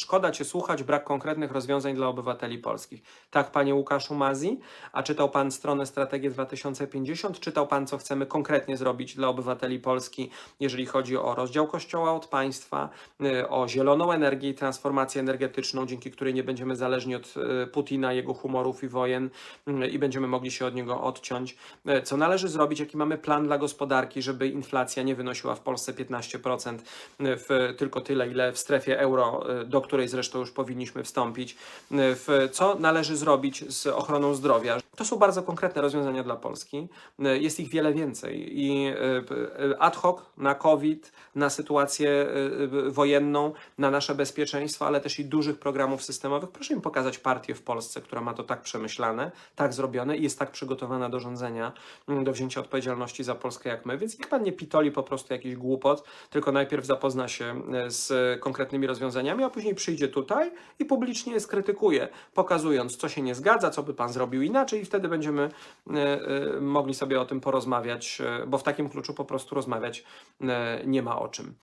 szkoda Cię słuchać, brak konkretnych rozwiązań dla obywateli polskich. Tak, Panie Łukaszu Mazi? A czytał Pan stronę Strategię 2050? Czytał Pan, co chcemy konkretnie zrobić dla obywateli Polski, jeżeli chodzi o rozdział Kościoła od państwa, y, o zieloną energię i transformację energetyczną, dzięki której nie będziemy zależni od y, Putina, jego humorów i wojen y, i będziemy mogli się od niego odciąć. Co należy zrobić? Jaki mamy plan dla gospodarki, żeby inflacja nie wynosiła w Polsce 15%, y, w tylko tyle, ile w strefie euro, do której zresztą już powinniśmy wstąpić. W co należy zrobić z ochroną zdrowia? To są bardzo konkretne rozwiązania dla Polski. Y, Jest ich wiele więcej i y, ad hoc na COVID, na sytuację y, wojenną, na nasze bezpieczeństwo, ale też i dużych programów systemowych. Proszę mi pokazać partię w Polsce, która ma to tak przemyślane, tak zrobione i jest tak przygotowana do rządzenia, do wzięcia odpowiedzialności za Polskę jak my. Więc niech pan nie pitoli po prostu jakiś głupot, tylko najpierw zapozna się z konkretnymi rozwiązaniami, a później przyjdzie tutaj i publicznie je skrytykuje, pokazując, co się nie zgadza, co by pan zrobił inaczej, wtedy będziemy y, y, mogli sobie o tym porozmawiać, y, bo w takim kluczu po prostu rozmawiać nie ma o czym.